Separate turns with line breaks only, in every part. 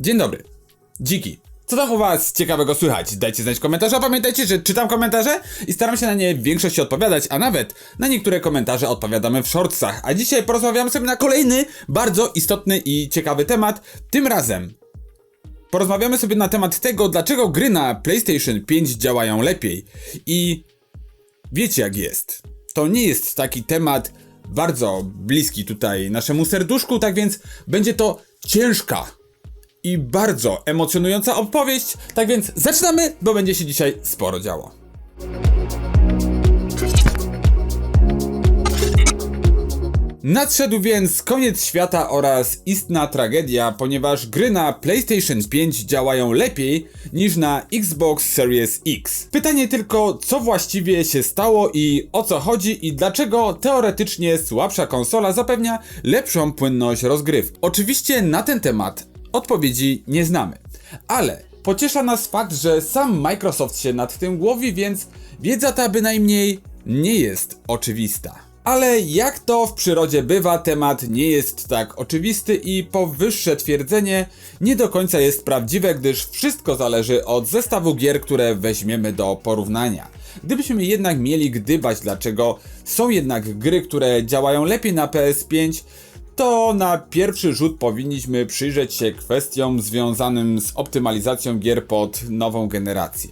Dzień dobry. Dziki. Co tam u was ciekawego słychać? Dajcie znać w komentarzu, a pamiętajcie, że czytam komentarze i staram się na nie w większości odpowiadać, a nawet na niektóre komentarze odpowiadamy w shortsach. A dzisiaj porozmawiamy sobie na kolejny, bardzo istotny i ciekawy temat. Tym razem porozmawiamy sobie na temat tego, dlaczego gry na PlayStation 5 działają lepiej. I wiecie jak jest. To nie jest taki temat bardzo bliski tutaj naszemu serduszku, tak więc będzie to ciężka i bardzo emocjonująca opowieść. Tak więc zaczynamy, bo będzie się dzisiaj sporo działo. Nadszedł więc koniec świata oraz istna tragedia, ponieważ gry na PlayStation 5 działają lepiej niż na Xbox Series X. Pytanie tylko, co właściwie się stało i o co chodzi i dlaczego teoretycznie słabsza konsola zapewnia lepszą płynność rozgrywki. Oczywiście na ten temat odpowiedzi nie znamy, ale pociesza nas fakt, że sam Microsoft się nad tym głowi, więc wiedza ta bynajmniej nie jest oczywista. Ale jak to w przyrodzie bywa, temat nie jest tak oczywisty i powyższe twierdzenie nie do końca jest prawdziwe, gdyż wszystko zależy od zestawu gier, które weźmiemy do porównania. Gdybyśmy jednak mieli gdybać, dlaczego są jednak gry, które działają lepiej na PS5, to na pierwszy rzut powinniśmy przyjrzeć się kwestiom związanym z optymalizacją gier pod nową generację.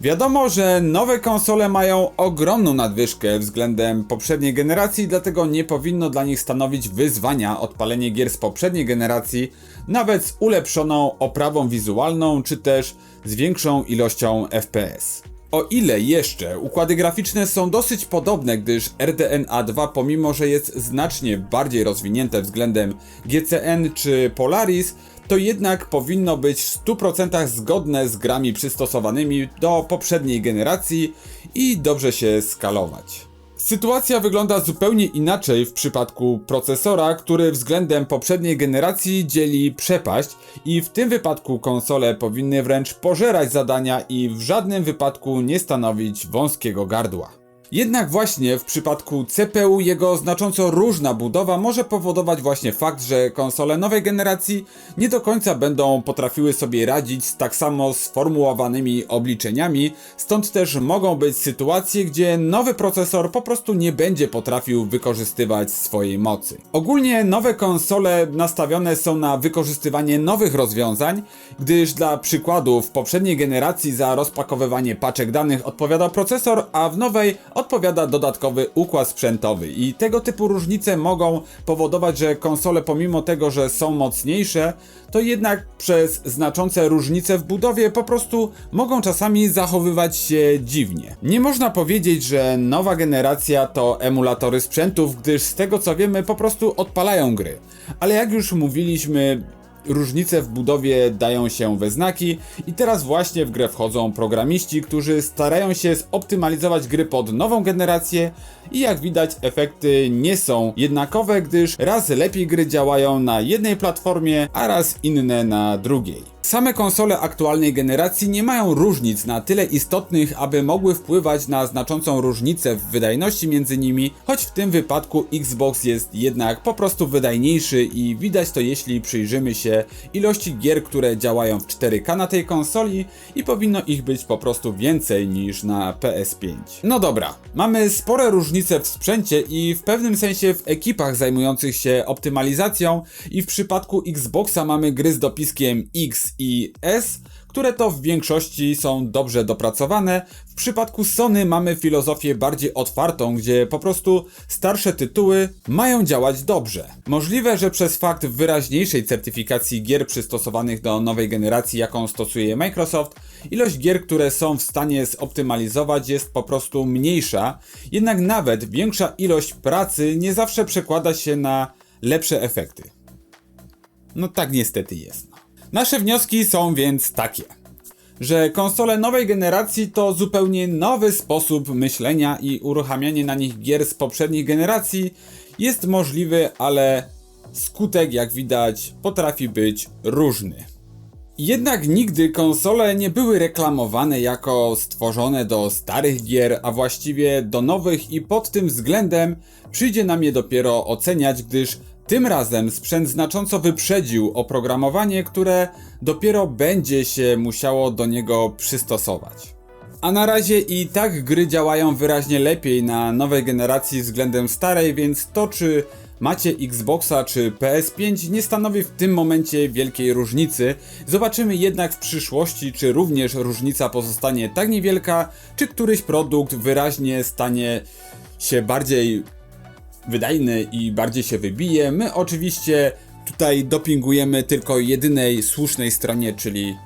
Wiadomo, że nowe konsole mają ogromną nadwyżkę względem poprzedniej generacji, dlatego nie powinno dla nich stanowić wyzwania odpalenie gier z poprzedniej generacji, nawet z ulepszoną oprawą wizualną czy też z większą ilością FPS. O ile jeszcze układy graficzne są dosyć podobne, gdyż RDNA 2 pomimo, że jest znacznie bardziej rozwinięte względem GCN czy Polaris, to jednak powinno być w 100% zgodne z grami przystosowanymi do poprzedniej generacji i dobrze się skalować. Sytuacja wygląda zupełnie inaczej w przypadku procesora, który względem poprzedniej generacji dzieli przepaść i w tym wypadku konsole powinny wręcz pożerać zadania i w żadnym wypadku nie stanowić wąskiego gardła. Jednak właśnie w przypadku CPU jego znacząco różna budowa może powodować właśnie fakt, że konsole nowej generacji nie do końca będą potrafiły sobie radzić z tak samo sformułowanymi obliczeniami, stąd też mogą być sytuacje, gdzie nowy procesor po prostu nie będzie potrafił wykorzystywać swojej mocy. Ogólnie nowe konsole nastawione są na wykorzystywanie nowych rozwiązań, gdyż dla przykładu w poprzedniej generacji za rozpakowywanie paczek danych odpowiadał procesor, a w nowej odpowiada dodatkowy układ sprzętowy i tego typu różnice mogą powodować, że konsole pomimo tego, że są mocniejsze, to jednak przez znaczące różnice w budowie po prostu mogą czasami zachowywać się dziwnie. Nie można powiedzieć, że nowa generacja to emulatory sprzętów, gdyż z tego co wiemy po prostu odpalają gry. Ale jak już mówiliśmy, Różnice w budowie dają się we znaki i teraz właśnie w grę wchodzą programiści, którzy starają się zoptymalizować gry pod nową generację i jak widać efekty nie są jednakowe, gdyż raz lepiej gry działają na jednej platformie, a raz inne na drugiej. Same konsole aktualnej generacji nie mają różnic na tyle istotnych, aby mogły wpływać na znaczącą różnicę w wydajności między nimi, choć w tym wypadku Xbox jest jednak po prostu wydajniejszy i widać to jeśli przyjrzymy się ilości gier, które działają w 4K na tej konsoli i powinno ich być po prostu więcej niż na PS5. No dobra, mamy spore różnice w sprzęcie i w pewnym sensie w ekipach zajmujących się optymalizacją i w przypadku Xboxa mamy gry z dopiskiem X i S, które to w większości są dobrze dopracowane. W przypadku Sony mamy filozofię bardziej otwartą, gdzie po prostu starsze tytuły mają działać dobrze. Możliwe, że przez fakt wyraźniejszej certyfikacji gier przystosowanych do nowej generacji, jaką stosuje Microsoft, ilość gier, które są w stanie zoptymalizować jest po prostu mniejsza, jednak nawet większa ilość pracy nie zawsze przekłada się na lepsze efekty. No tak niestety jest. Nasze wnioski są więc takie, że konsole nowej generacji to zupełnie nowy sposób myślenia i uruchamianie na nich gier z poprzednich generacji jest możliwy, ale skutek, jak widać, potrafi być różny. Jednak nigdy konsole nie były reklamowane jako stworzone do starych gier, a właściwie do nowych i pod tym względem przyjdzie nam je dopiero oceniać, gdyż Tym razem sprzęt znacząco wyprzedził oprogramowanie, które dopiero będzie się musiało do niego przystosować. A na razie i tak gry działają wyraźnie lepiej na nowej generacji względem starej, więc to czy macie Xboxa czy PS5 nie stanowi w tym momencie wielkiej różnicy. Zobaczymy jednak w przyszłości, czy również różnica pozostanie tak niewielka, czy któryś produkt wyraźnie stanie się bardziej wydajny i bardziej się wybije. My oczywiście tutaj dopingujemy tylko jedynej słusznej stronie, czyli,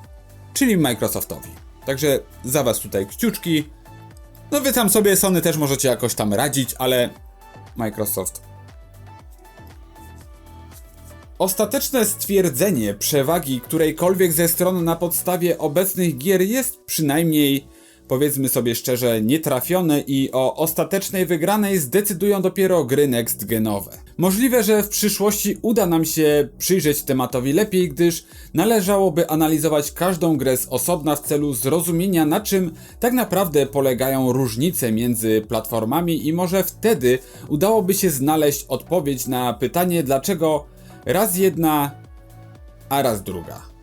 czyli Microsoftowi. Także za was tutaj kciuczki. No wy tam sobie Sony też możecie jakoś tam radzić, ale Microsoft. Ostateczne stwierdzenie przewagi którejkolwiek ze stron na podstawie obecnych gier jest przynajmniej, powiedzmy sobie szczerze, nietrafione i o ostatecznej wygranej zdecydują dopiero gry next genowe. Możliwe, że w przyszłości uda nam się przyjrzeć tematowi lepiej, gdyż należałoby analizować każdą grę z osobna w celu zrozumienia na czym tak naprawdę polegają różnice między platformami i może wtedy udałoby się znaleźć odpowiedź na pytanie dlaczego raz jedna, a raz druga.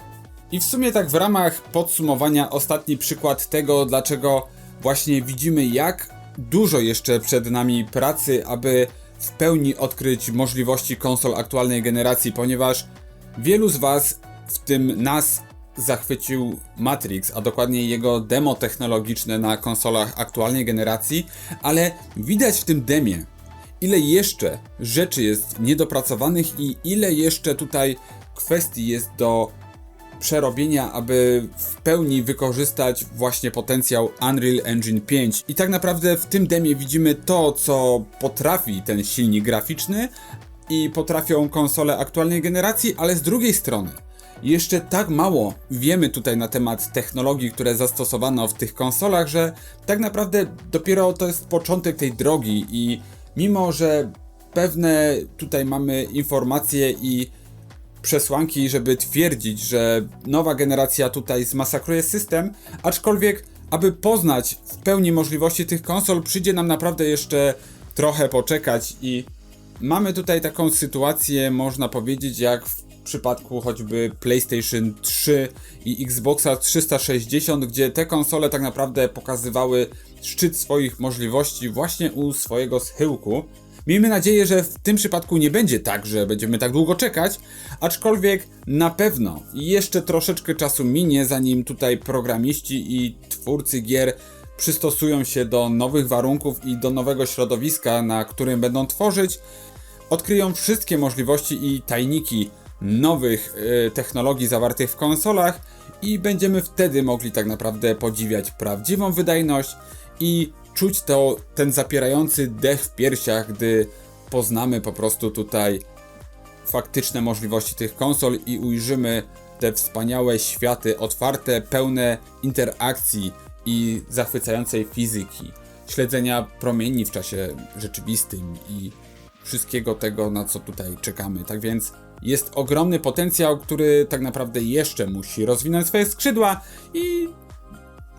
I w sumie tak w ramach podsumowania ostatni przykład tego, dlaczego właśnie widzimy jak dużo jeszcze przed nami pracy, aby w pełni odkryć możliwości konsol aktualnej generacji, ponieważ wielu z Was, w tym nas, zachwycił Matrix, a dokładnie jego demo technologiczne na konsolach aktualnej generacji, ale widać w tym demie, ile jeszcze rzeczy jest niedopracowanych i ile jeszcze tutaj kwestii jest do przerobienia, aby w pełni wykorzystać właśnie potencjał Unreal Engine 5. I tak naprawdę w tym demie widzimy to, co potrafi ten silnik graficzny i potrafią konsole aktualnej generacji, ale z drugiej strony jeszcze tak mało wiemy tutaj na temat technologii, które zastosowano w tych konsolach, że tak naprawdę dopiero to jest początek tej drogi i mimo, że pewne tutaj mamy informacje i przesłanki, żeby twierdzić, że nowa generacja tutaj zmasakruje system, aczkolwiek, aby poznać w pełni możliwości tych konsol, przyjdzie nam naprawdę jeszcze trochę poczekać i mamy tutaj taką sytuację, można powiedzieć, jak w przypadku choćby PlayStation 3 i Xboxa 360, gdzie te konsole tak naprawdę pokazywały szczyt swoich możliwości właśnie u swojego schyłku. Miejmy nadzieję, że w tym przypadku nie będzie tak, że będziemy tak długo czekać, aczkolwiek na pewno jeszcze troszeczkę czasu minie, zanim tutaj programiści i twórcy gier przystosują się do nowych warunków i do nowego środowiska, na którym będą tworzyć, odkryją wszystkie możliwości i tajniki nowych y, technologii zawartych w konsolach i będziemy wtedy mogli tak naprawdę podziwiać prawdziwą wydajność i czuć to, ten zapierający dech w piersiach, gdy poznamy po prostu tutaj faktyczne możliwości tych konsol i ujrzymy te wspaniałe światy otwarte, pełne interakcji i zachwycającej fizyki, śledzenia promieni w czasie rzeczywistym i wszystkiego tego, na co tutaj czekamy. Tak więc jest ogromny potencjał, który tak naprawdę jeszcze musi rozwinąć swoje skrzydła i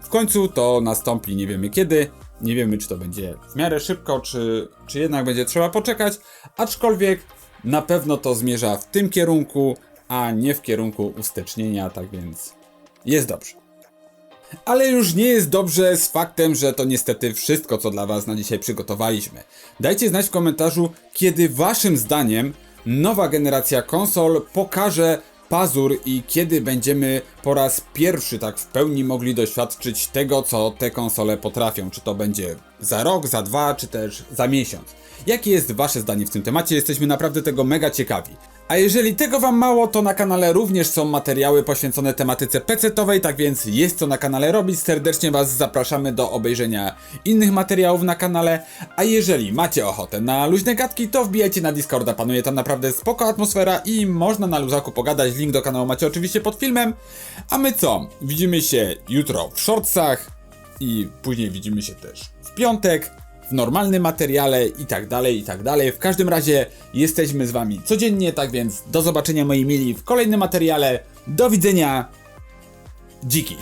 w końcu to nastąpi, nie wiemy kiedy, nie wiemy czy to będzie w miarę szybko, czy, czy jednak będzie trzeba poczekać, aczkolwiek na pewno to zmierza w tym kierunku, a nie w kierunku ustecznienia, tak więc jest dobrze. Ale już nie jest dobrze z faktem, że to niestety wszystko, co dla Was na dzisiaj przygotowaliśmy. Dajcie znać w komentarzu, kiedy Waszym zdaniem nowa generacja konsol pokaże pazur i kiedy będziemy po raz pierwszy tak w pełni mogli doświadczyć tego, co te konsole potrafią. Czy to będzie za rok, za dwa, czy też za miesiąc. Jakie jest Wasze zdanie w tym temacie? Jesteśmy naprawdę tego mega ciekawi. A jeżeli tego Wam mało, to na kanale również są materiały poświęcone tematyce PC-owej, tak więc jest co na kanale robić. Serdecznie Was zapraszamy do obejrzenia innych materiałów na kanale. A jeżeli macie ochotę na luźne gadki, to wbijajcie na Discorda, panuje tam naprawdę spoko atmosfera i można na luzaku pogadać. Link do kanału macie oczywiście pod filmem. A my co? Widzimy się jutro w shortsach i później widzimy się też w piątek normalnym materiale i tak dalej, i tak dalej. W każdym razie jesteśmy z wami codziennie, tak więc do zobaczenia moi mili w kolejnym materiale. Do widzenia. Dziki.